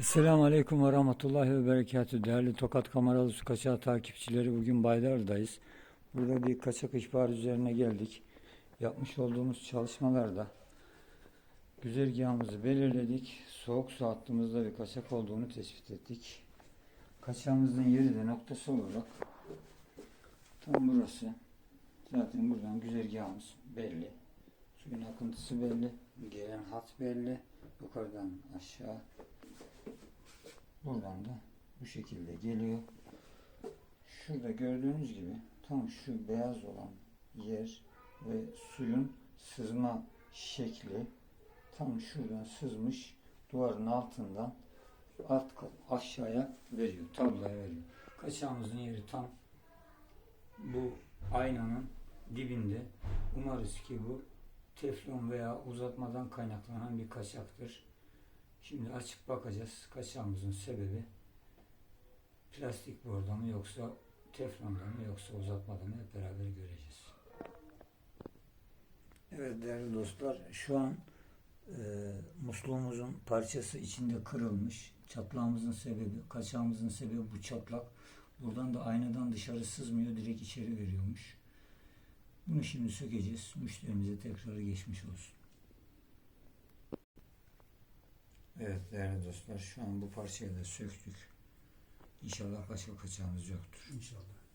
Selamun Aleyküm ve Rahmetullahi ve Berekatü. Değerli Tokat Kameralı Su Kaçağı takipçileri bugün Baydar'dayız. Burada bir kaçak ihbar üzerine geldik. Yapmış olduğumuz çalışmalarda güzergahımızı belirledik. Soğuk su hattımızda bir kaçak olduğunu tespit ettik. Kaçağımızın yeri de noktası olarak tam burası. Zaten buradan güzergahımız belli. Suyun akıntısı belli. Gelen hat belli. Yukarıdan aşağı Buradan da bu şekilde geliyor. Şurada gördüğünüz gibi tam şu beyaz olan yer ve suyun sızma şekli tam şuradan sızmış duvarın altından alt aşağıya veriyor. Tabloya veriyor. Kaçağımızın yeri tam bu aynanın dibinde. Umarız ki bu teflon veya uzatmadan kaynaklanan bir kaçaktır. Şimdi açıp bakacağız kaçağımızın sebebi plastik borda mı yoksa teflonda mı yoksa uzatmadan mı hep beraber göreceğiz. Evet değerli dostlar şu an e, musluğumuzun parçası içinde kırılmış. Çatlağımızın sebebi, kaçağımızın sebebi bu çatlak. Buradan da aynadan dışarı sızmıyor, direkt içeri veriyormuş. Bunu şimdi sökeceğiz. Müşterimize tekrar geçmiş olsun. Evet değerli dostlar şu an bu parçayı da söktük. İnşallah başka kaçağımız yoktur. İnşallah.